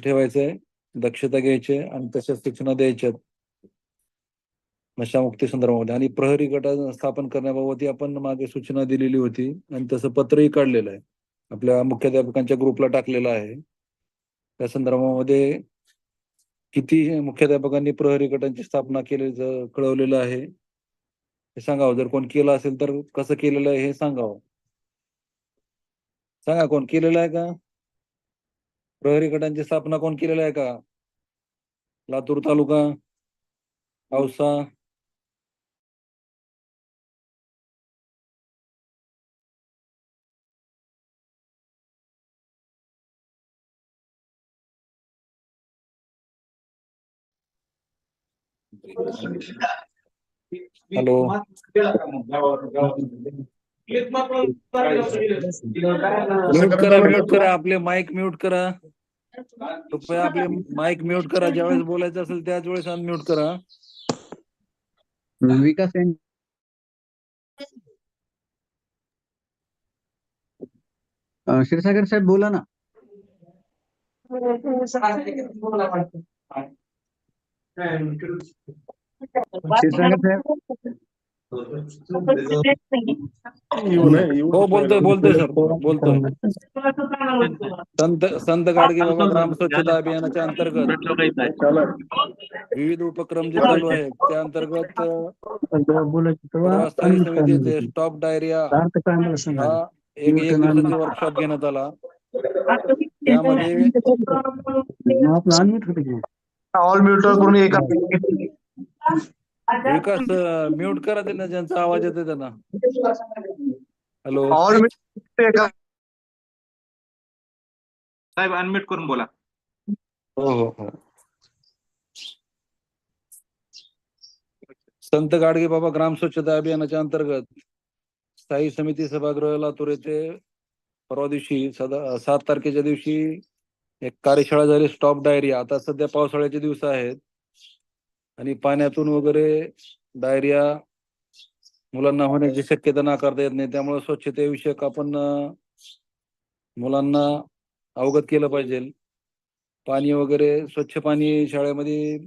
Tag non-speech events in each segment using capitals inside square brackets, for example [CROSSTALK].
लक्ष ठेवायचंय दक्षता घ्यायची आहे आणि तशाच सूचना द्यायच्यात नशामुक्ती संदर्भामध्ये. आणि प्रहरी गट स्थापन करण्याबाबत आपण मागे सूचना दिलेली होती आणि तसं पत्रही काढलेलं आहे. आपल्या मुख्याध्यापकांच्या ग्रुपला टाकलेलं आहे. त्या संदर्भामध्ये किती मुख्याध्यापकांनी प्रहरी गटांची स्थापना केली कळवलेलं आहे हे सांगावं. जर कोण केलं असेल तर कसं केलेलं आहे हे सांगावं. सांगा कोण केलेलं आहे का? प्रहरी गटांची स्थापना कोण केलेलं आहे का? लातूर तालुका औसा. हॅलो. म्यूट करा म्यूट करा आपले माईक म्यूट करा. कृपया आपले माईक म्यूट करा. ज्यावेळेस बोलायचं असेल त्याच वेळेस अनम्यूट करा. विकास क्षीरसागर साहेब बोला ना. क्षीरसागर साहेब. हो बोलतोय बोलतोय सर बोलतोय. संत संत गाडगे बाबा ग्राम स्वच्छता अभियानाच्या अंतर्गत विविध उपक्रम जे चालू आहेत त्या अंतर्गत स्टॉप डायरिया हा एक एक दिवसाची वर्कशॉप घेण्यात आला. त्यामध्ये ऑल म्यूट करून एका विकास म्यूट करा त्यांना ज्यांचा आवाज येतोय त्यांना. हॅलो. साहेब अनम्यूट करून बोला. हो हो हो. संत गाडगे बाबा ग्राम स्वच्छता अभियानाच्या अंतर्गत स्थायी समिती सभागृह लातूर येथे परवा दिवशी सदा सात तारखेच्या दिवशी एक कार्यशाळा झाली स्टॉप डायरिया आता सध्या पावसाळ्याचे दिवस आहेत. आणि पाण्यातून वगैरे डायरिया मुलांना होण्याची शक्यता नाकारता येत नाही. त्यामुळे स्वच्छतेविषयक आपण मुलांना अवगत केलं पाहिजे. पाणी वगैरे स्वच्छ पाणी शाळेमध्ये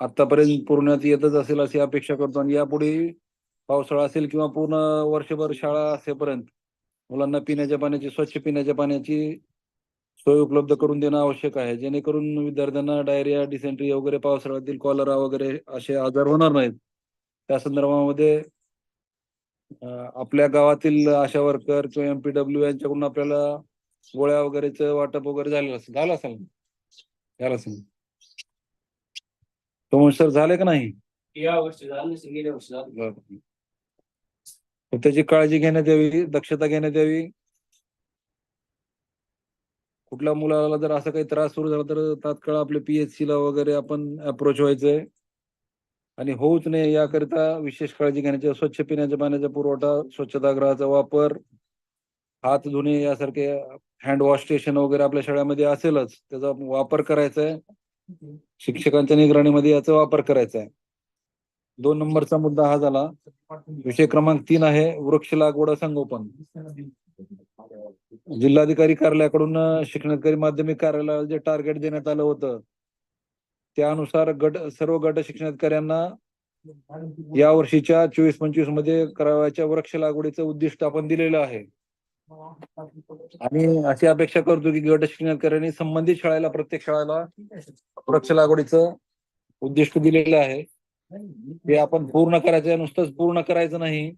आतापर्यंत पुरवण्यात येतच असेल अशी अपेक्षा करतो आणि यापुढे पावसाळा असेल किंवा पूर्ण वर्षभर शाळा असेपर्यंत मुलांना पिण्याच्या पाण्याची स्वच्छ पिण्याच्या पाण्याची सोय उपलब्ध करून देणं आवश्यक आहे जेणेकरून विद्यार्थ्यांना डायरिया डिसेंट्री वगैरे पावसाळ्यातील कॉलरा वगैरे असे आजार होणार नाहीत त्या संदर्भामध्ये आपल्या गावातील आशा वर्कर किंवा एमपीडब्ल्यू यांच्याकडून आपल्याला गोळ्या वगैरेचं वाटप वगैरे झालेलं असेल झालं असेल? झालं असेल तो सर झाले का नाही या वर्षी झालं नसेल, गेल्या वर्षी झालं. बरं. तर त्याची काळजी घेण्यात यावी दक्षता घेण्यात यावी कुठल्या मुलाला जर असं काही त्रास सुरू झाला तर तात्काळ आपले पीएचसी ला वगैरे आपण अप्रोच व्हायचंय. आणि होऊच नये याकरिता विशेष काळजी घेण्याची स्वच्छ पिण्याच्या पाण्याचा पुरवठा स्वच्छतागृहाचा वापर हात धुणे यासारखे हँड वॉश स्टेशन वगैरे आपल्या शाळेमध्ये असेलच त्याचा वापर करायचा आहे शिक्षकांच्या निगराणीमध्ये याचा वापर करायचा आहे दोन नंबरचा मुद्दा हा झाला. विषय क्रमांक तीन आहे वृक्ष लागवड संगोपन. जिल्हाधिकारी कार्यालयाकडून शिक्षणाधिकारी माध्यमिक कार्यालयाला जे टार्गेट देण्यात आलं होतं त्यानुसार गट सर्व गट शिक्षणाधिकाऱ्यांना या वर्षीच्या चोवीस पंचवीसमध्ये करावयाच्या वृक्ष लागवडीचं उद्दिष्ट आपण दिलेलं आहे. आणि अशी अपेक्षा करतो की गट शिक्षणाधिकाऱ्यांनी संबंधित शाळेला प्रत्येक शाळेला वृक्ष लागवडीचं उद्दिष्ट दिलेलं आहे. ते आपण पूर्ण करायचं नुसतंच पूर्ण करायचं नाही.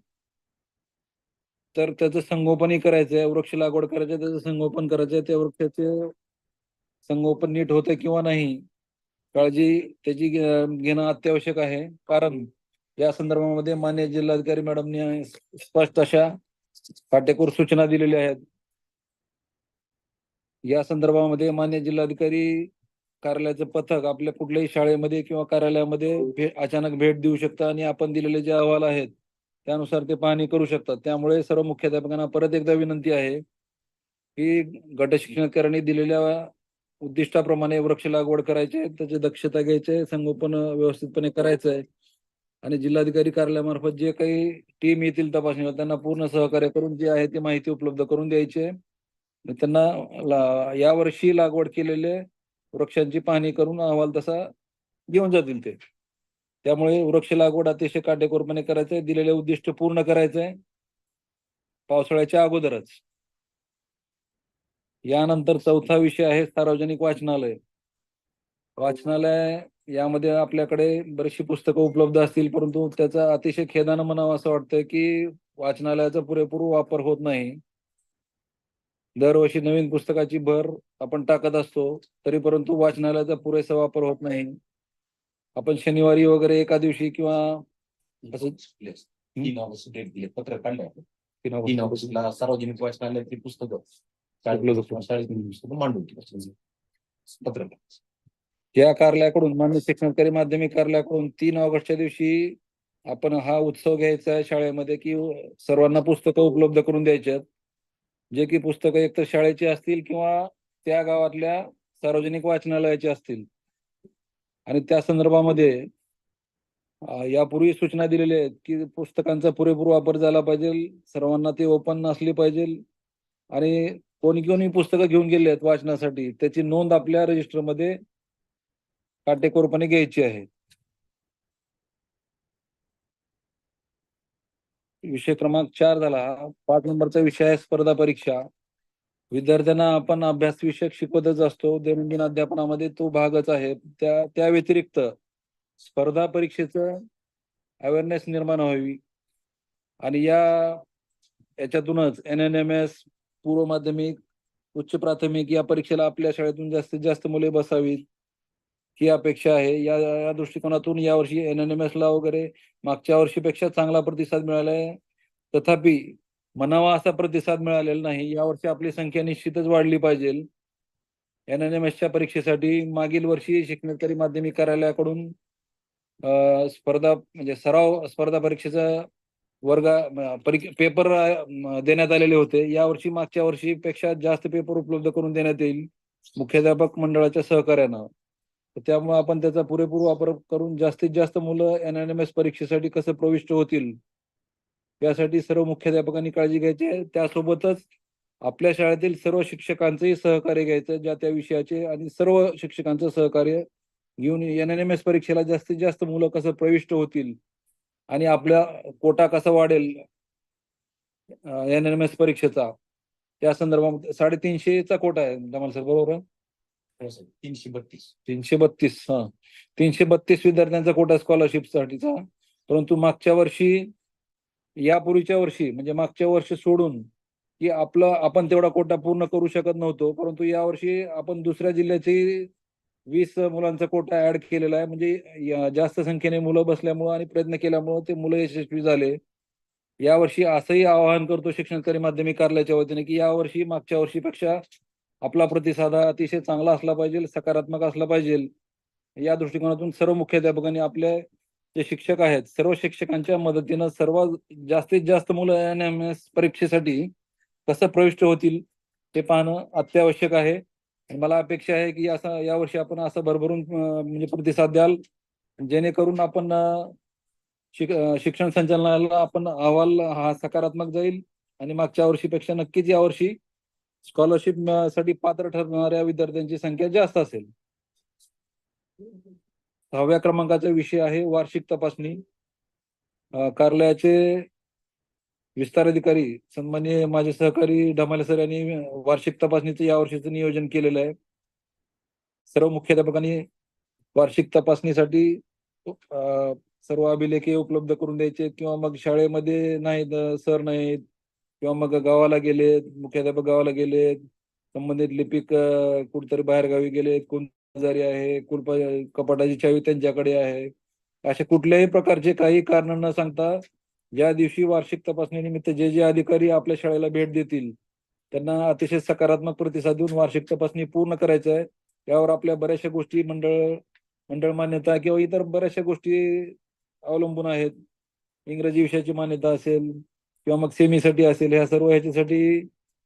तर त्याचं संगोपनही करायचं आहे वृक्ष लागवड करायचं त्याचं संगोपन करायचं त्या वृक्षाचे संगोपन नीट होतं किंवा नाही काळजी त्याची घेणं अत्यावश्यक आहे. कारण या संदर्भामध्ये मान्य जिल्हाधिकारी मॅडमनी स्पष्ट अशा काटेकोर सूचना दिलेल्या आहेत. या संदर्भामध्ये मान्य जिल्हाधिकारी कार्यालयाचं पथक आपल्या कुठल्याही शाळेमध्ये किंवा कार्यालयामध्ये अचानक भेट देऊ शकतं आणि आपण दिलेले जे अहवाल आहेत त्यानुसार ते पाहणी करू शकतात. त्यामुळे सर्व मुख्याध्यापकांना परत एकदा विनंती आहे की गट शिक्षणाधिकाऱ्यांनी दिलेल्या उद्दिष्टाप्रमाणे वृक्ष लागवड करायचे त्याची दक्षता घ्यायचे संगोपन व्यवस्थितपणे करायचं आहे. आणि जिल्हाधिकारी कार्यालयामार्फत जे काही टीम येतील तपासणीला त्यांना पूर्ण सहकार्य करून जे आहे ती माहिती उपलब्ध करून द्यायची आहे. त्यांना यावर्षी लागवड केलेले वृक्षांची पाहणी करून अहवाल तसा घेऊन जातील ते. त्यामुळे वृक्ष लागवड अतिशय काटेकोरपणे करायचंय दिलेले उद्दिष्ट पूर्ण करायचंय. पावसाळ्याच्या अगोदरच. यानंतर चौथा विषय आहे सार्वजनिक वाचनालय. वाचनालय यामध्ये आपल्याकडे बरीचशी पुस्तकं उपलब्ध असतील परंतु त्याचा अतिशय खेदानं म्हणावं असं वाटतंय की वाचनालयाचा पुरेपूर वापर होत नाही. दरवर्षी नवीन पुस्तकाची भर आपण टाकत असतो तरी परंतु वाचनालयाचा पुरेसा वापर होत नाही. आपण शनिवारी वगैरे एका दिवशी किंवा तीन ऑगस्ट डेट दिले पत्र काढले आपण. तीन तीन ऑगस्ट ऑगस्टला सार्वजनिक पुस्तकं करून. शाळेतली पुस्तकं मांडून ठेवायची. पत्र या कार्यालयाकडून मान्य शिक्षणकारी माध्यमिक कार्यालयाकडून तीन ऑगस्टच्या दिवशी आपण हा उत्सव घ्यायचा आहे शाळेमध्ये की सर्वांना पुस्तकं उपलब्ध करून द्यायची आहेत जे की पुस्तकं एकतर शाळेची असतील किंवा त्या गावातल्या सार्वजनिक वाचनालयाची असतील आणि त्या संदर्भामध्ये यापूर्वी सूचना दिलेल्या आहेत की पुस्तकांचा पुरेपूर वापर झाला पाहिजे सर्वांना ते ओपन असली पाहिजे आणि कोणी कोणी पुस्तकं घेऊन गेले आहेत वाचनासाठी त्याची नोंद आपल्या रजिस्टरमध्ये काटेकोरपणे घ्यायची आहे. विषय क्रमांक चार झाला पाच नंबरचा विषय आहे स्पर्धा परीक्षा. विद्यार्थ्यांना आपण अभ्यास विषयक शिकवतच असतो. दैनंदिन अध्यापनामध्ये तो भागच आहे. त्या त्या व्यतिरिक्त स्पर्धा परीक्षेचं अवेअरनेस निर्माण व्हावी. आणि या याच्यातूनच एन एन एम एस पूर्व माध्यमिक उच्च प्राथमिक या परीक्षेला आपल्या शाळेतून जास्तीत जास्त मुले बसावीत. ही अपेक्षा आहे. या या दृष्टिकोनातून यावर्षी एन एन एम एस ला वगैरे मागच्या वर्षीपेक्षा चांगला प्रतिसाद मिळालाय. तथापि म्हणावा असा प्रतिसाद मिळालेला नाही. यावर्षी आपली संख्या निश्चितच वाढली पाहिजे. एन एन एम एसच्या परीक्षेसाठी मागील वर्षी शिक्षणकारी माध्यमिक कार्यालयाकडून स्पर्धा म्हणजे सराव स्पर्धा परीक्षेचा वर्ग पेपर देण्यात आलेले होते. यावर्षी मागच्या वर्षीपेक्षा जास्त पेपर उपलब्ध करून देण्यात येईल मुख्याध्यापक मंडळाच्या सहकार्यानं. त्यामुळे आपण त्याचा पुरेपूर वापर करून जास्तीत जास्त मुलं एन एन एम एस परीक्षेसाठी कसं प्रविष्ट होतील यासाठी सर्व मुख्याध्यापकांनी काळजी घ्यायची आहे त्यासोबतच आपल्या शाळेतील सर्व शिक्षकांचंही सहकार्य घ्यायचं ज्या त्या विषयाचे आणि सर्व शिक्षकांचं सहकार्य घेऊन एन एन एम एस परीक्षेला जास्तीत जास्त मुलं कसं प्रविष्ट होतील आणि आपला कोटा कसा वाढेल एन एन एम एस परीक्षेचा त्या संदर्भात साडेतीनशेचा कोटा आहे धमाल सर बरोबर आहे? हो. तीनशे बत्तीस तीनशे बत्तीस हा तीनशे बत्तीस विद्यार्थ्यांचा कोटा स्कॉलरशिप साठीचा परंतु मागच्या वर्षी यापूर्वीच्या वर्षी म्हणजे मागच्या वर्ष सोडून की आपलं आपण तेवढा कोटा पूर्ण करू शकत नव्हतो. परंतु यावर्षी आपण दुसऱ्या जिल्ह्याची वीस मुलांचा कोटा ऍड केलेला आहे. म्हणजे जास्त संख्येने मुलं बसल्यामुळं आणि प्रयत्न केल्यामुळं ते मुलं यशस्वी झाले. यावर्षी असंही आवाहन करतो शिक्षणकारी माध्यमिक कार्यालयाच्या वतीने की यावर्षी मागच्या वर्षीपेक्षा आपला प्रतिसाद अतिशय चांगला असला पाहिजे सकारात्मक असला पाहिजे. या दृष्टिकोनातून सर्व मुख्याध्यापकांनी आपल्या जे शिक्षक आहेत सर्व शिक्षकांच्या मदतीनं सर्व जास्तीत जास्त मुलं एन एम एस परीक्षेसाठी कसं प्रविष्ट होतील ते पाहणं अत्यावश्यक आहे. मला अपेक्षा आहे की असं यावर्षी आपण असं भरभरून म्हणजे प्रतिसाद द्याल जेणेकरून आपण शिक शिक्षण संचालनाला आपण अहवाल हा सकारात्मक जाईल आणि मागच्या वर्षीपेक्षा नक्कीच यावर्षी स्कॉलरशिपसाठी पात्र ठरणाऱ्या विद्यार्थ्यांची संख्या जास्त असेल. सहाव्या क्रमांकाचा विषय आहे वार्षिक तपासणी. कार्यालयाचे विस्तार अधिकारी सन्मान्य माझे सहकारी ढमाले सर यांनी वार्षिक तपासणीचं यावर्षीचं नियोजन केलेलं आहे. सर्व मुख्याध्यापकांनी वार्षिक तपासणीसाठी सर्व अभिलेखे उपलब्ध करून द्यायचे किंवा मग शाळेमध्ये नाहीत सर नाहीत किंवा मग गावाला गेलेत मुख्याध्यापक गावाला गेलेत संबंधित लिपिक कुठतरी कुठेतरी बाहेर गावी गेलेत कोण आजारी आहे कुलप कपाटाची चावी त्यांच्याकडे आहे. अशा कुठल्याही प्रकारचे काही कारण न सांगता ज्या दिवशी वार्षिक तपासणीनिमित्त जे जे अधिकारी आपल्या शाळेला भेट देतील त्यांना अतिशय सकारात्मक प्रतिसाद देऊन वार्षिक तपासणी पूर्ण करायचं आहे. यावर आपल्या बऱ्याचशा गोष्टी मंडळ मंडळ मान्यता किंवा इतर बऱ्याचशा गोष्टी अवलंबून आहेत. इंग्रजी विषयाची मान्यता असेल किंवा मग सेमीसाठी असेल ह्या सर्व ह्याच्यासाठी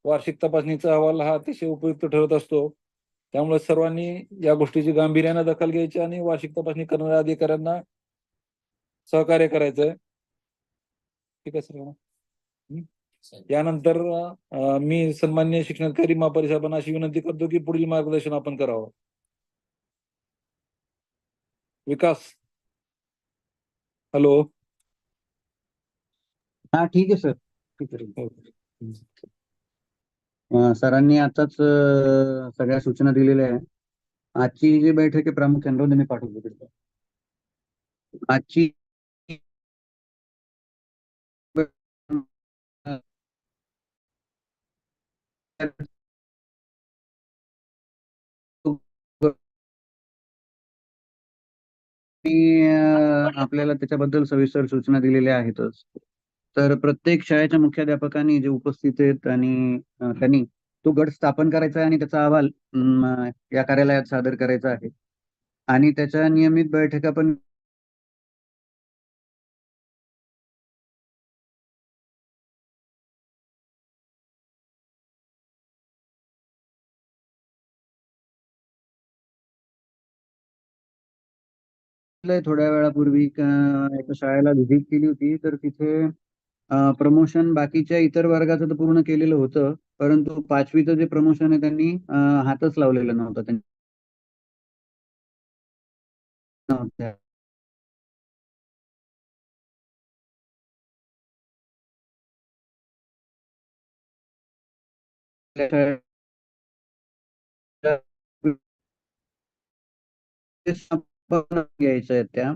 वार्षिक तपासणीचा अहवाल हा अतिशय उपयुक्त ठरत असतो. त्यामुळे सर्वांनी या गोष्टीची गांभीर्यानं दखल घ्यायची आणि वार्षिक तपासणी करणाऱ्या अधिकाऱ्यांना सहकार्य करायचंय. ठीक आहे सर. यानंतर मी सन्मान्य शिक्षणाधिकारी महापरिसाहेबांना अशी विनंती करतो की पुढील मार्गदर्शन आपण करावं. विकास. हॅलो. हा ठीक आहे सर. ठीक आहे अं, सरांनी आताच सगळ्या सूचना दिलेल्या आहे आजची जी बैठक आहे प्रामुख्याने रोज मी पाठवतो तिकडे आजची आपल्याला त्याच्याबद्दल सविस्तर सूचना दिलेल्या आहेतच. तर प्रत्येक शाळेच्या मुख्याध्यापकांनी जे उपस्थित आहेत आणि त्यांनी तो गट स्थापन करायचा आहे आणि त्याचा अहवाल या कार्यालयात सादर करायचा आहे. आणि त्याच्या नियमित बैठका पण थोड्या वेळापूर्वी एका शाळेला व्हिजिट केली होती. तर तिथे प्रमोशन बाकीच्या इतर वर्गाचं तर पूर्ण केलेलं होतं परंतु पाचवीचं जे प्रमोशन आहे त्यांनी हातच लावलेला नव्हता. त्यांनी [LAUGHS] घ्यायच्या आहेत त्या.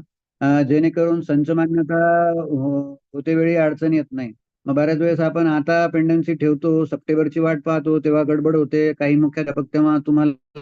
जेणेकरून संच मान्यता हो, होते वेळी अडचण येत नाही. मग बऱ्याच वेळेस आपण आता पेंडन्सी ठेवतो सप्टेंबरची वाट पाहतो तेव्हा गडबड होते काही मुख्याध्यापक तेव्हा तुम्हाला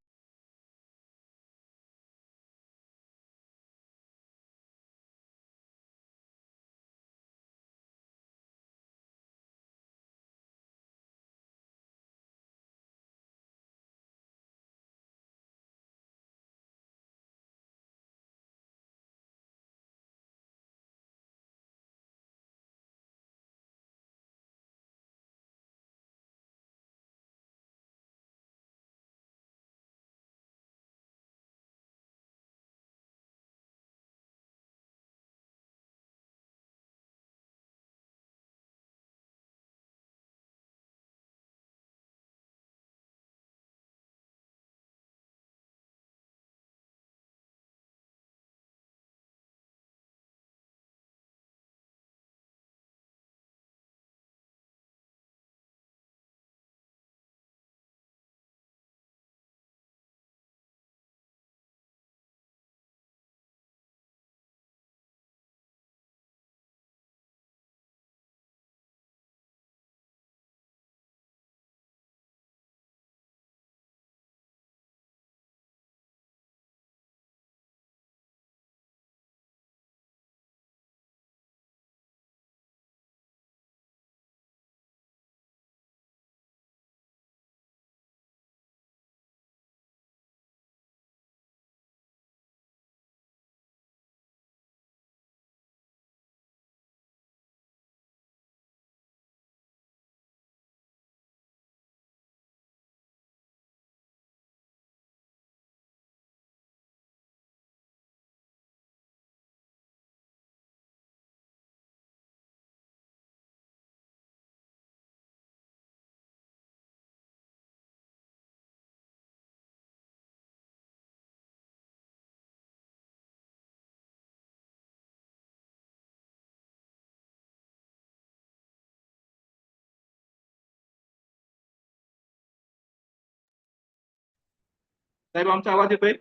साहेब आमचा आवाज येतोय?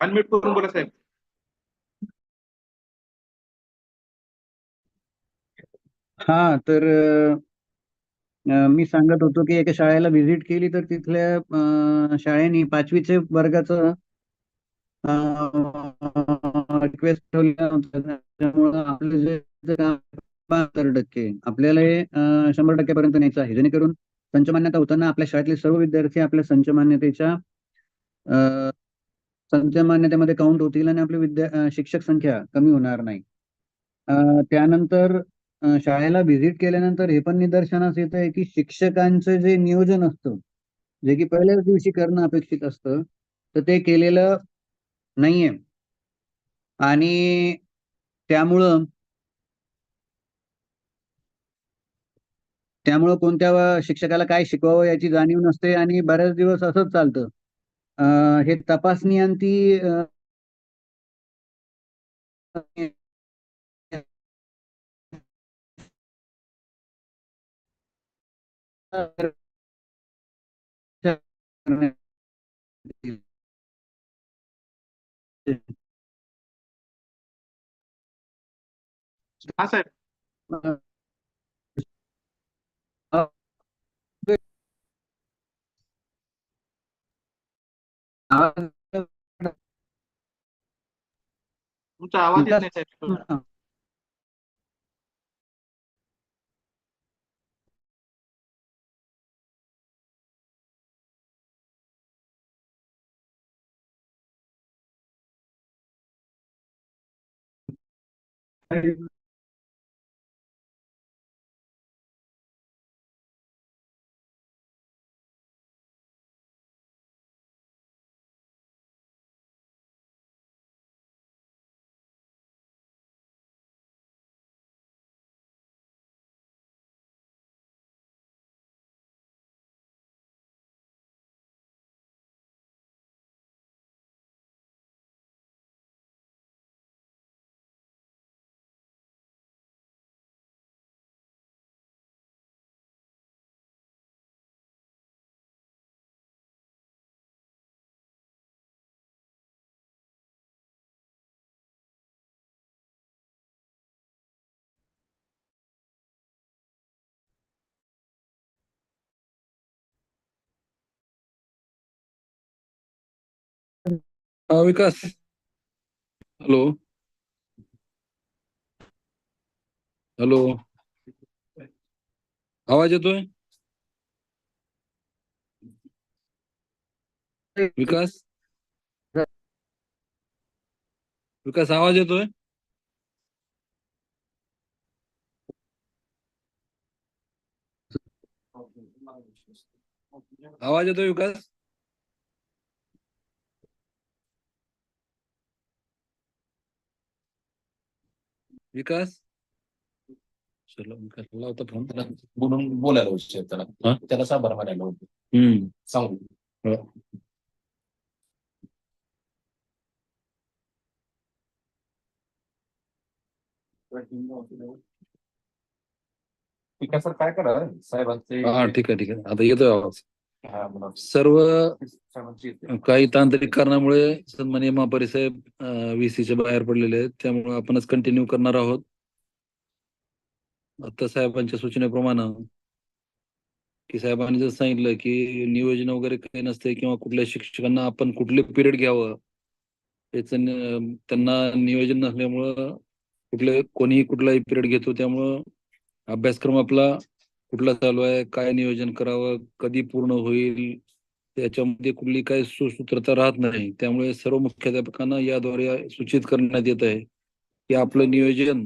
अनम्यूट करून बोला साहेब. हा तर मी सांगत होतो की एका शाळेला व्हिजिट केली तर तिथल्या शाळेनी शाळेने पाचवीचे वर्गाचं रिक्वेस्ट ठेवलेलं होतं जे बहात्तर टक्के. आपल्याला हे शंभर टक्क्यापर्यंत न्यायचं आहे. जेणेकरून संच मान्यता होताना आपल्या शाळेतले सर्व विद्यार्थी आपल्या संच मान्यतेमध्ये काउंट होतील आणि आपली विद्या शिक्षक संख्या कमी होणार नाही. त्यानंतर शाळेला व्हिजिट केल्यानंतर हे पण निदर्शनास येत आहे की शिक्षकांचं जे नियोजन असतं जे की पहिल्याच दिवशी करणं अपेक्षित असतं तर ते केलेलं नाहीये. आणि त्यामुळं त्यामुळं कोणत्या शिक्षकाला काय शिकवावं याची जाणीव नसते आणि बऱ्याच दिवस असंच चालतं. हे तपासणी आणि ती अं, हा साहेब तुमचा आवाज येत नाही साहेब हा विकास. हॅलो. हॅलो. आवाज येतोय? विकास? विकास आवाज येतोय? आवाज येतोय विकास? विकास? चला विकास लावता फोन त्याला बोलून बोलायला उशीर त्याला? त्याला साभार म्हणायला होतं सांगू. विकासात काय करा साहेबांचे? हा ठीक आहे ठीक आहे. आता येतोय आवाज. सर्व काही तांत्रिक कारणामुळे सन्माननीय महापौर साहेब व्हीसीच्या बाहेर पडलेले आहेत. त्यामुळे आपणच कंटिन्यू करणार आहोत. आता साहेबांच्या सूचनेप्रमाणे की साहेबांनी जर सांगितलं की नियोजन वगैरे काही नसते किंवा कुठल्या शिक्षकांना आपण कुठले पिरियड घ्यावं याच त्यांना नियोजन नसल्यामुळं कुठले कोणीही कुठलाही पिरियड घेतो त्यामुळं अभ्यासक्रम आपला कुठला चालू आहे काय नियोजन करावं कधी पूर्ण होईल त्याच्यामध्ये कुठली काही सुसूत्रता राहत नाही. त्यामुळे सर्व मुख्याध्यापकांना याद्वारे सूचित करण्यात येत आहे की आपलं नियोजन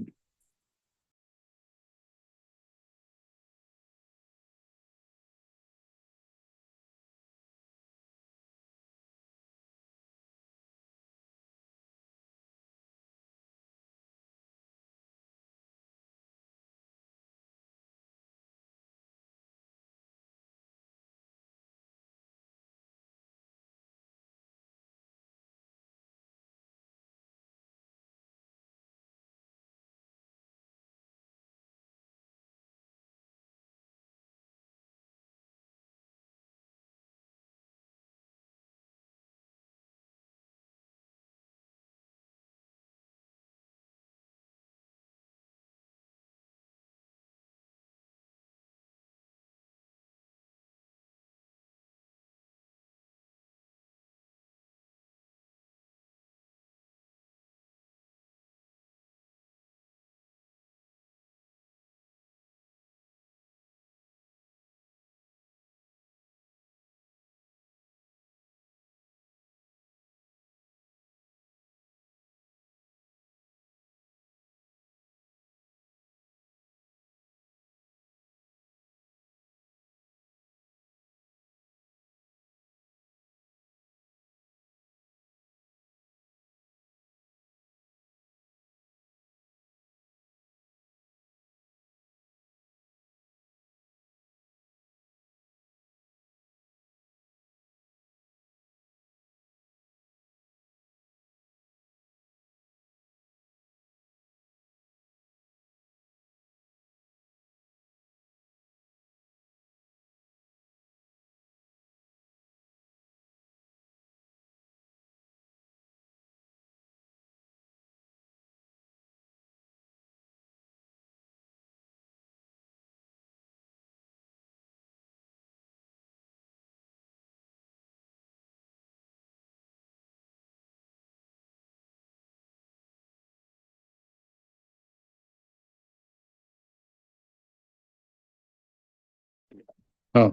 हा.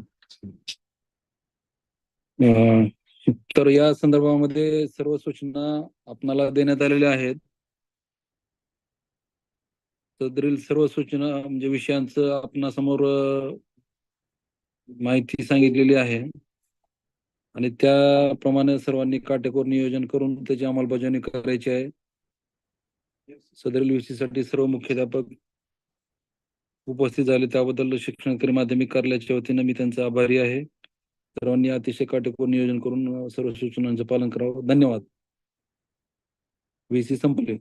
तर या संदर्भामध्ये सर्व सूचना आपणाला देण्यात आलेल्या आहेत. सदरील सर्व सूचना म्हणजे विषयांचं आपणासमोर माहिती सांगितलेली आहे. आणि त्याप्रमाणे सर्वांनी काटेकोर नियोजन करून त्याची अंमलबजावणी करायची आहे. सदरील विषयासाठी सर्व मुख्याध्यापक उपस्थित झाले त्याबद्दल शिक्षणकरी माध्यमिक कार्यालयाच्या वतीनं मी त्यांचा आभारी आहे. सर्वांनी अतिशय काटेकोर नियोजन करून सर्व सूचनांचं पालन करावं. धन्यवाद. व्ही सी संपले.